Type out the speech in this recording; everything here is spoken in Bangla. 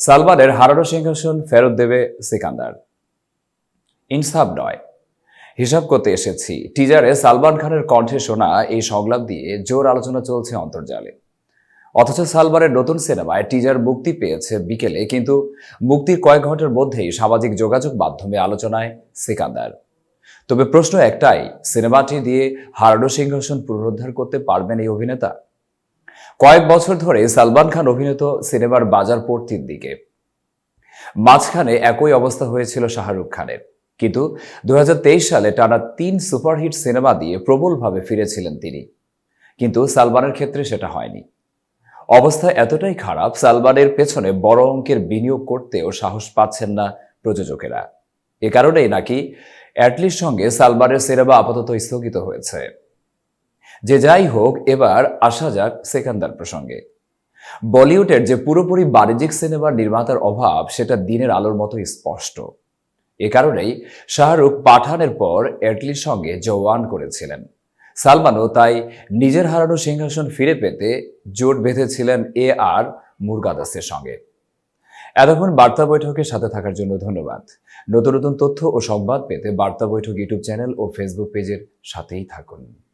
সালমানের হারানো সিংহাসন ফেরত দেবে সিকান্দার। ইনসাফ নয়। হিসাব করতে এসেছি, টিজারে সালমান খানের কণ্ঠে শোনা এই সংলাপ দিয়ে জোর আলোচনা চলছে অন্তর্জালে। অথচ সালমানের নতুন সিনেমায় টিজার মুক্তি পেয়েছে বিকেলে, কিন্তু মুক্তির কয়েক ঘণ্টার মধ্যেই সামাজিক যোগাযোগ মাধ্যমে আলোচনায় সিকান্দার। তবে প্রশ্ন একটাই, সিনেমাটি দিয়ে হারানো সিংহাসন পুনরুদ্ধার করতে পারবেন এই অভিনেতা? কয়েক বছর ধরে সালমান খান অভিনীত সিনেমার বাজার পড়তির দিকে। মাঝখানে একই অবস্থা হয়েছিল শাহরুখ খানের। কিন্তু দুহাজার তেইশ সালে টানা তিন সুপারহিট সিনেমা দিয়ে প্রবলভাবে ফিরেছিলেন তিনি। কিন্তু সালমানের ক্ষেত্রে সেটা হয়নি। অবস্থা এতটাই খারাপ, সালমানের পেছনে বড় অঙ্কের বিনিয়োগ করতেও সাহস পাচ্ছেন না প্রযোজকেরা। এ কারণেই নাকি অ্যাটলির সঙ্গে সালমানের সিনেমা আপাতত স্থগিত হয়েছে। যে যাই হোক, এবার আসা যাক সেকান্দার প্রসঙ্গে। বলিউডের যে পুরোপুরি বাণিজ্যিক সিনেমার নির্মাতার অভাব, সেটা দিনের আলোর মতো স্পষ্ট। এ কারণেই শাহরুখ পাঠানের পর এটলির সঙ্গে জওয়ান করেছিলেন। সালমানও তাই নিজের হারানো সিংহাসন ফিরে পেতে জোট বেঁধেছিলেন এ আর মুরগাদাসের সঙ্গে। এতক্ষণ বার্তা বৈঠকের সাথে থাকার জন্য ধন্যবাদ। নতুন নতুন তথ্য ও সংবাদ পেতে বার্তা বৈঠক ইউটিউব চ্যানেল ও ফেসবুক পেজের সাথেই থাকুন।